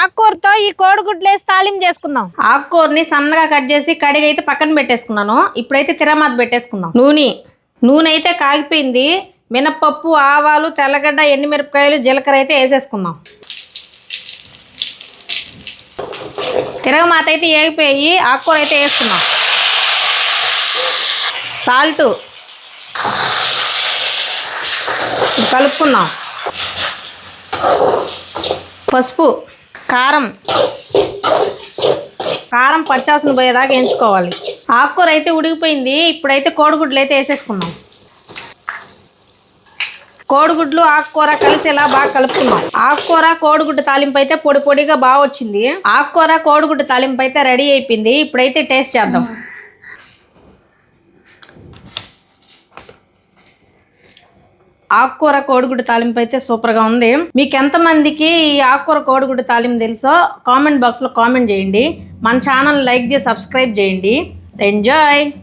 ఆకుకూరతో ఈ కోడిగుడ్లేసి తాలింపు చేసుకుందాం. ఆకుకూరని సన్నగా కట్ చేసి కడిగి అయితే పక్కన పెట్టేసుకున్నాను. ఇప్పుడైతే తిరమాత పెట్టేసుకుందాం. నూనె. నూనె అయితే కాగిపోయింది. మినప్పప్పు ఆవాలు తెల్లగడ్డ ఎండుమిరపకాయలు జీలకర్ర అయితే వేసేసుకుందాం. తిరగమాత అయితే ఏగిపోయి ఆకుకూర అయితే వేసుకున్నాం సాల్టు. కలుపుకుందాం. పసుపు. కారం. కారం పచ్చాసన పోయేదాకా ఎంచుకోవాలి ఆకుకూర అయితే ఉడికిపోయింది. ఇప్పుడైతే కోడిగుడ్లు అయితే వేసేసుకున్నాం కోడిగుడ్లు ఆకుకూర కలిసి ఇలా బాగా కలుపుకున్నాం ఆకుకూర కోడిగుడ్డు తాలింపు అయితే పొడి పొడిగా బాగా వచ్చింది. ఆకుకూర కోడిగుడ్డు తాలింపు అయితే రెడీ అయిపోయింది. ఇప్పుడైతే టేస్ట్ చేద్దాం. ఆకుకూర కోడిగుడ్డు తాలింపు అయితే సూపర్గా ఉంది. మీకు ఎంతమందికి ఈ ఆకుకూర కోడిగుడ్డు తాలింపు తెలుసో కామెంట్ బాక్స్లో కామెంట్ చేయండి. మన ఛానల్ లైక్ చేసి సబ్స్క్రైబ్ చేయండి. ఎంజాయ్!